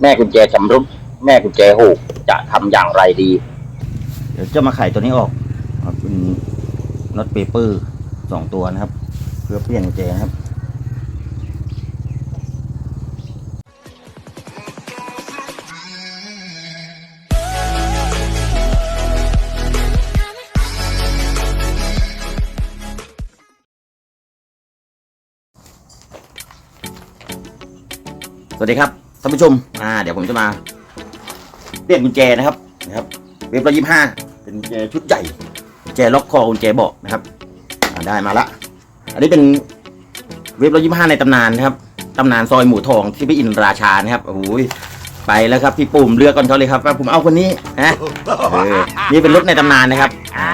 แม่กุญแจชำรุดแม่กุญแจหูกจะทำอย่างไรดี เดี๋ยวจะมาไขตัวนี้ออกครับเป็นน็อตเปเปอร์สองตัวนะครับ เพื่อเปลี่ยนกุญแจนะครับ สวัสดีครับานผู้ชมอ่าเดี๋ยวผมจะมาเปลี่ยนกุญแจนะครับนะครับ เว็บร้อยยี่ห้าเป็นกุญแจชุดใหญ่กุญแจล็อกคอกุญแจเบาะนะครับได้มาละ อันนี้เป็นเว็บร้อยยี่ห้าในตำนานนะครับตำนานซอยหมูทองที่พี่อินราชานะครับโอ้โหไปแล้วครับพี่ปุ่มเลือกก่อนเขาเลยครับว่าผมเอาคนนี้นะนี่เป็นรถในตำนานนะครับอ่า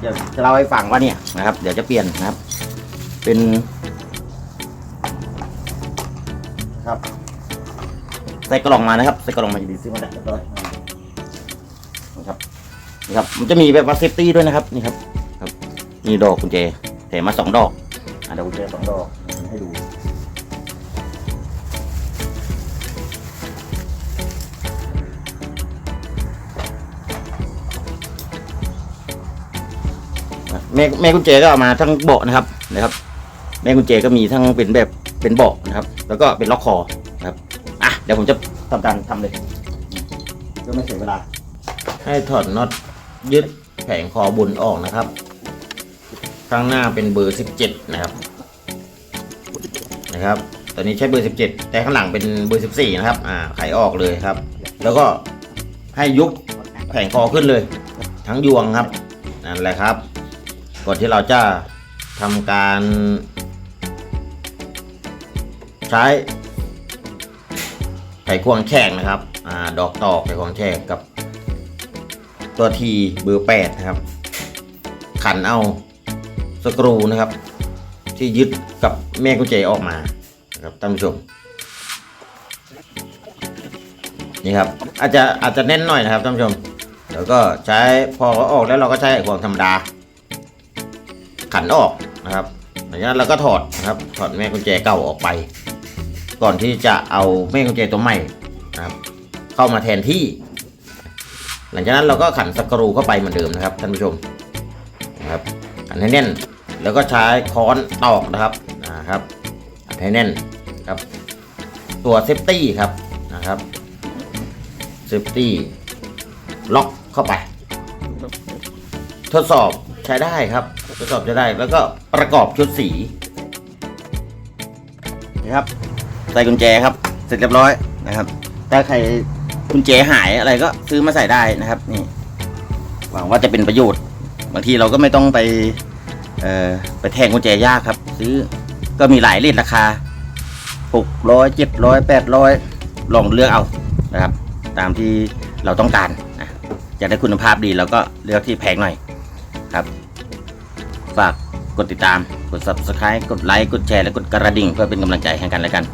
เดี๋ยวจะเล่าให้ฟังว่าเนี่ยนะครับ เดี๋ยวจะเปลี่ยนนะครับ เป็นครับ ใส่กล่องมานะครับใส่กล่องมาอยู่ดีซื้อมาได้เรียบร้อยนะครับนี่ครับ มันจะมีแบบว่าเซฟตี้ด้วยนะครับนี่ครับครับนี่ดอกกุญแจแถมมาสองดอกอะเดี๋ยวกุญแจสองดอกให้ดูแม่แม่กุญแจก็เอามาทั้งเบาะนะครับนะครับ แม่กุญแจก็มีทั้งเป็นแบบเป็นเบาะนะครับ แล้วก็เป็นล็อกคอ เดี๋ยวผมจะทำการทำเลยก็ไม่เสียเวลา ให้ถอดน็อตยึดแผงคอบนออกนะครับ ข้างหน้าเป็นเบอร์ 17 นะครับ นะครับ ตอนนี้ใช้เบอร์ 17 แต่ข้างหลังเป็นเบอร์ 14 นะครับ อ่า ไขออกเลยครับ แล้วก็ให้ยุบแผงคอขึ้นเลย ทั้งยวงครับ นั่นแหละครับ ก่อนที่เราจะทำการ ใช้ ไขควงแฉกนะครับอ่าดอกตอกไขควงแฉกกับ ตัวทีเบอร์แปดนะครับ ขันเอาสกรูนะครับ ที่ยึดกับแม่กุญแจออกมานะครับท่านผู้ชมนี่ครับอาจจะอาจจะแน่นหน่อยนะครับท่านผู้ชมแล้วก็ใช้พอเขาออกแล้วเราก็ใช้ไขควงธรรมดา ขันออกนะครับหลังจากนั้นเราก็ถอดนะครับถอดแม่กุญแจเก่าออกไป ก่อนที่จะเอาแม่กุญแจตัวใหม่นะครับ เข้ามาแทนที่ หลังจากนั้นเราก็ขันสกรูเข้าไปเหมือนเดิมนะครับท่านผู้ชมนะครับขันให้แน่น แล้วก็ใช้ค้อนตอกนะครับนะครับขันให้แน่นครับ ตัวเซฟตี้ครับนะครับเซฟตี้ล็อกเข้าไป ทดสอบใช้ได้ครับ ทดสอบใช้ได้แล้วก็ประกอบชุดสีนะครับ ใส่กุญแจครับ เสร็จเรียบร้อยนะครับ ถ้าใครกุญแจหายอะไรก็ซื้อมาใส่ได้นะครับ นี่ หวังว่าจะเป็นประโยชน์ บางทีเราก็ไม่ต้องไปเอ่อไปแทงกุญแจยากครับ ซื้อก็มีหลายเลทราคาหกร้อยเจ็ดร้อยแปดร้อยลองเลือกเอานะครับ ตามที่เราต้องการนะอยากได้คุณภาพดีเราก็เลือกที่แพงหน่อยครับฝากกดติดตาม กด subscribe กดไลค์ กดแชร์ และกดกระดิ่ง เพื่อเป็นกำลังใจให้กันและกัน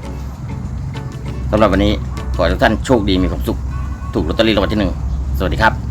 สำหรับวันนี้ขอให้ทุกท่านโชคดีมีความสุข ถูกลอตเตอรี่รางวัลที่หนึ่งสวัสดีครับ